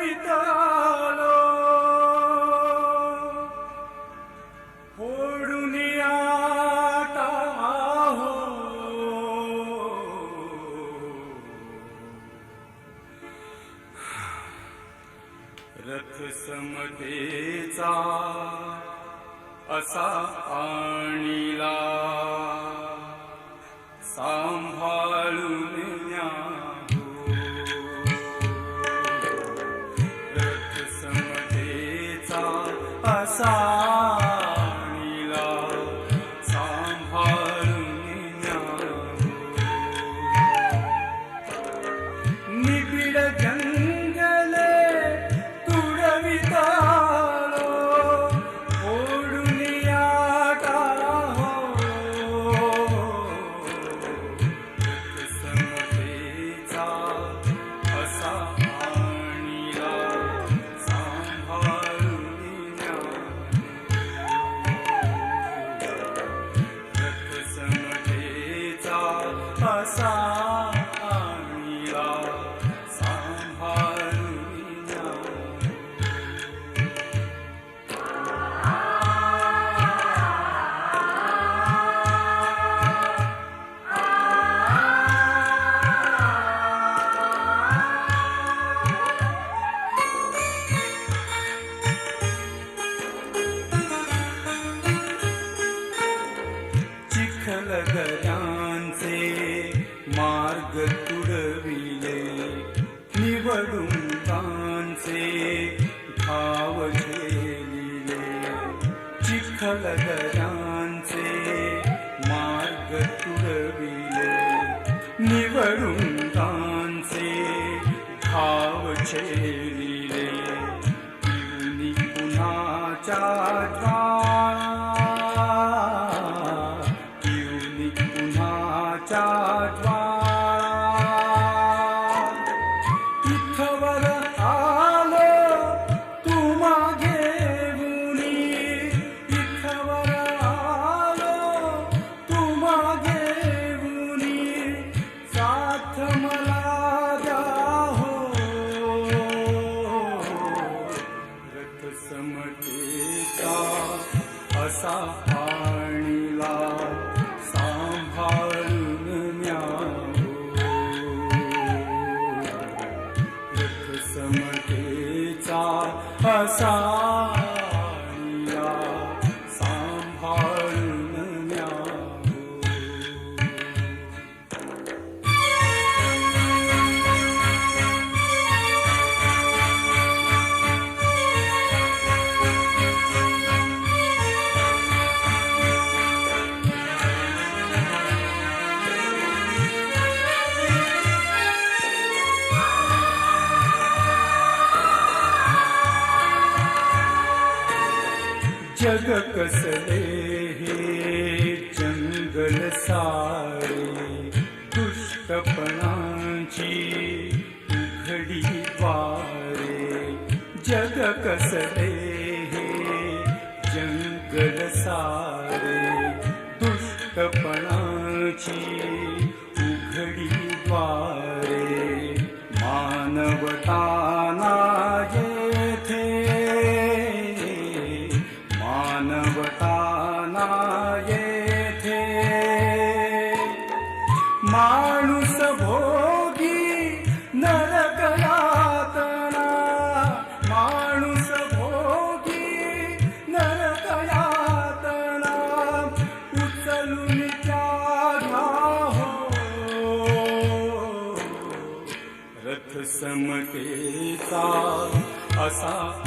वितालो होडून आता हो असा आणिला सांभाळून असा असा आणिला सांभाळून चिखल गजांचे मार्ग तुडविले निवडून गांचे भाव झेलिले चिखल गजांचे मार्ग तुडविले निवडून गांचे भाव झेलिले पिऊनी पुन्हाच्या समतेचा असा जग कसले हे जंगल सारे दुष्टपणाची उघडी वारे. जग कसले हे जंगल सारे दुष्टपणाची माणूस भोगी नरक यातना. माणूस भोगी नरक यातना. उचलून त्या हो. रथ समतेचा असा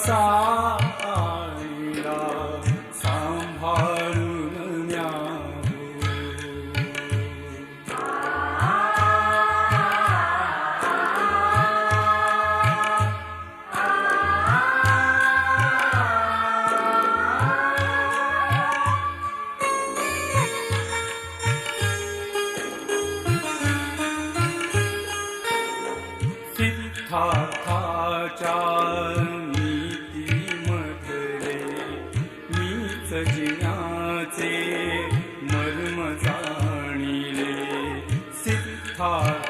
असा आणिला सांभाळून न्याहो सिद्धार्थाच्या मीच मर्म जाणिले सिद्धार्थाच्या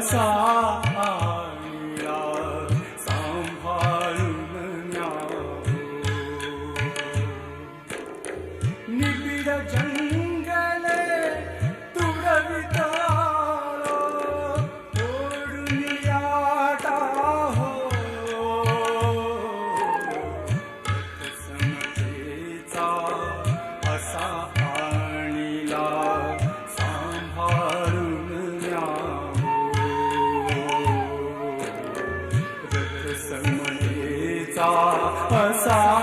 असा रथ समतेचा असा